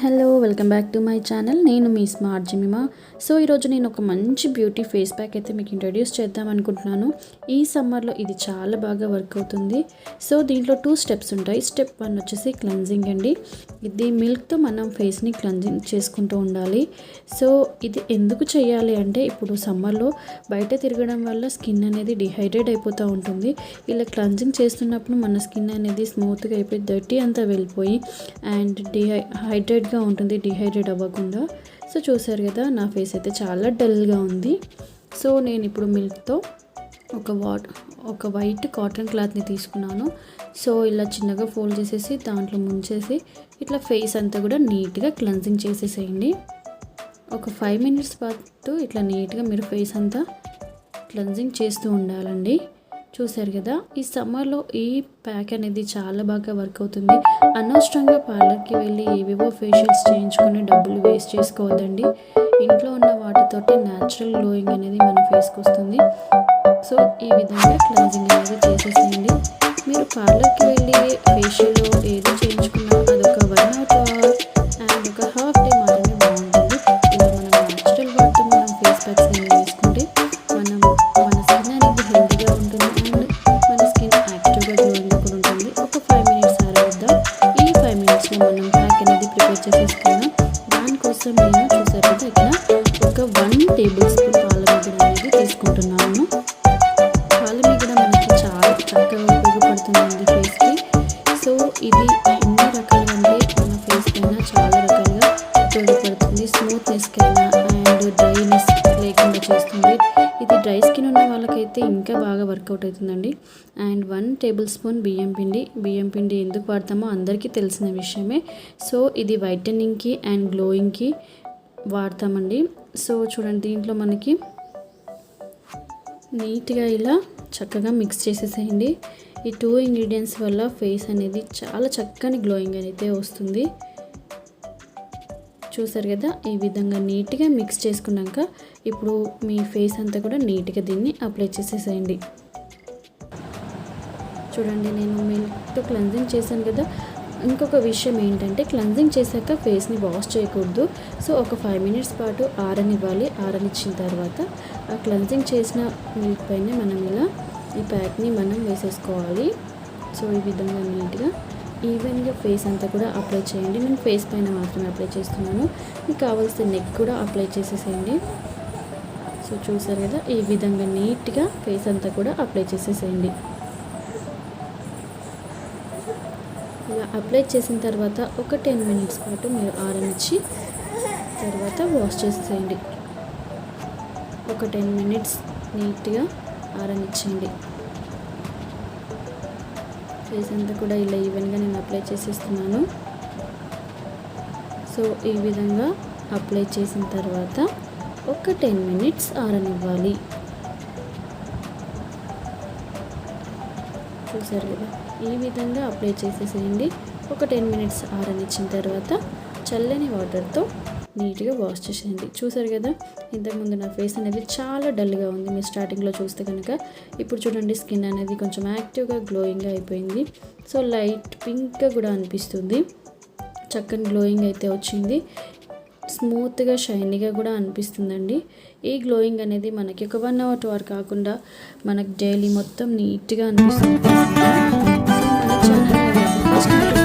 Hello welcome back to my channel. నేను మీ smart జిమిమా so ఈరోజు నేను ఒక మంచి బ్యూటీ ఫేస్ ప్యాక్ అయితే మీకు ఇంట్రడ్యూస్ చేద్దాం అనుకుంటున్నాను. ఈ సమ్మర్లో ఇది చాలా బాగా వర్క్ అవుతుంది. సో దీంట్లో టూ స్టెప్స్ ఉంటాయి. స్టెప్ వన్ వచ్చేసి క్లెన్జింగ్ అండి. ఇది మిల్క్తో మనం ఫేస్ని క్లెన్జింగ్ చేసుకుంటూ ఉండాలి. సో ఇది ఎందుకు చేయాలి అంటే ఇప్పుడు సమ్మర్లో బయట తిరగడం వల్ల స్కిన్ అనేది డిహైడ్రేట్ అయిపోతూ ఉంటుంది. ఇలా క్లెన్జింగ్ చేస్తున్నప్పుడు మన స్కిన్ అనేది స్మూత్గా అయిపోయి డర్టీ అంతా వెళ్ళిపోయి అండ్ డిహై హైడ్రేట్ హైడ్రేట్గా ఉంటుంది డిహైడ్రేట్ అవ్వకుండా. సో చూసారు కదా నా ఫేస్ అయితే చాలా డల్గా ఉంది. సో నేను ఇప్పుడు మిల్క్తో ఒక వాట్ ఒక వైట్ కాటన్ క్లాత్ని తీసుకున్నాను. సో ఇలా చిన్నగా ఫోల్డ్ చేసేసి దాంట్లో ముంచేసి ఇట్లా ఫేస్ అంతా కూడా నీట్గా క్లెన్సింగ్ చేసేసేయండి. ఒక ఫైవ్ మినిట్స్ పాటు ఇట్లా నీట్గా మీరు ఫేస్ అంతా క్లెన్సింగ్ చేస్తూ ఉండాలండి. చూసారు కదా ఈ సమ్మర్లో ఈ ప్యాక్ అనేది చాలా బాగా వర్క్ అవుతుంది. అనవసరంగా పార్లర్కి వెళ్ళి ఏవేవో ఫేషియల్స్ చేయించుకొని డబ్బులు వేస్ట్ చేసుకోవద్దండి. ఇంట్లో ఉన్న వాటితోటి న్యాచురల్ గ్లోయింగ్ అనేది మన ఫేస్కి వస్తుంది. సో ఈ విధంగా క్లెన్జింగ్ అనేది చేసేసేయండి. మీరు పార్లర్కి వెళ్ళి ఫేషియల్ ఏది చేయించుకున్నా అదొక వన్ అవర్ అండ్ ఒక హాఫ్ డే అవసరమైన నేను చూసారు కదా ఇక్కడ ఒక వన్ టేబుల్ స్పూన్ పాల మిగడ అనేది తీసుకుంటున్నాను. పాల మిగడ మనకి చాలా చక్కగా ఉపయోగపడుతుందండి ఫేస్కి. సో ఇది ఎన్ని రకాలుగా అంటే మన ఫేస్ పైన చాలా రకాలుగా ఉపయోగపడుతుంది. స్మూత్నెస్కి అయినా అండ్ డ్రైనెస్ అయితే ఇంకా బాగా వర్కౌట్ అవుతుందండి. అండ్ వన్ టేబుల్ స్పూన్ బియ్యం పిండి. బియ్యం పిండి ఎందుకు వాడతామో అందరికీ తెలిసిన విషయమే. సో ఇది వైటనింగ్కి అండ్ గ్లోయింగ్కి వాడతామండి. సో చూడండి దీంట్లో మనకి నీట్గా ఇలా చక్కగా మిక్స్ చేసేసేయండి. ఈ టూ ఇంగ్రీడియంట్స్ వల్ల ఫేస్ అనేది చాలా చక్కని గ్లోయింగ్ అయితే వస్తుంది. చూసారు కదా ఈ విధంగా నీట్గా మిక్స్ చేసుకున్నాక ఇప్పుడు మీ ఫేస్ అంతా కూడా నీట్గా దీన్ని అప్లై చేసేసేయండి. చూడండి నేను మిల్క్తో క్లెన్జింగ్ చేశాను కదా. ఇంకొక విషయం ఏంటంటే క్లెన్జింగ్ చేశాక ఫేస్ని వాష్ చేయకూడదు. సో ఒక ఫైవ్ మినిట్స్ పాటు ఆరనివ్వాలి. ఆరనిచ్చిన తర్వాత ఆ క్లెన్జింగ్ చేసిన మిల్క్ పైన మనం ఇలా ఈ ప్యాక్ని మనం వేసేసుకోవాలి. సో ఈ విధంగా నీట్గా ఈవెన్గా ఫేస్ అంతా కూడా అప్లై చేయండి. నేను ఫేస్ పైన మాత్రమే అప్లై చేస్తున్నాను. మీకు కావాల్సిన నెక్ కూడా అప్లై చేసేసేయండి. సో చూసారు కదా ఈ విధంగా నీట్గా ఫేస్ అంతా కూడా అప్లై చేసేసేయండి. ఇలా అప్లై చేసిన తర్వాత ఒక టెన్ మినిట్స్ పాటు మీరు ఆరనిచ్చి తర్వాత వాష్ చేసేయండి ఒక టెన్ మినిట్స్ నీట్గా ఆరనిచ్చేయండి. ఫేస్ అంతా కూడా ఇలా ఈవెన్గా నేను అప్లై చేసేస్తున్నాను. సో ఈ విధంగా అప్లై చేసిన తర్వాత ఒక టెన్ మినిట్స్ ఆరనివ్వాలి. చూసారు కదా? ఈ విధంగా అప్లై చేసేసేయండి. ఒక టెన్ మినిట్స్ ఆరనిచ్చిన తర్వాత చల్లని వాటర్తో నీట్గా వాష్ చేసేయండి. చూసారు కదా? ఇంతకుముందు నా ఫేస్ అనేది చాలా డల్గా ఉంది. మీరు స్టార్టింగ్లో చూస్తే కనుక ఇప్పుడు చూడండి స్కిన్ అనేది కొంచెం యాక్టివ్గా గ్లోయింగ్గా అయిపోయింది. సో లైట్ పింక్గా కూడా అనిపిస్తుంది. చక్కని గ్లోయింగ్ అయితే వచ్చింది. స్మూత్గా షైనీగా కూడా అనిపిస్తుందండి. ఈ గ్లోయింగ్ అనేది మనకి ఒక వన్ అవర్ టూ అవర్ కాకుండా మనకి డైలీ మొత్తం నీట్గా అనిపిస్తుంది.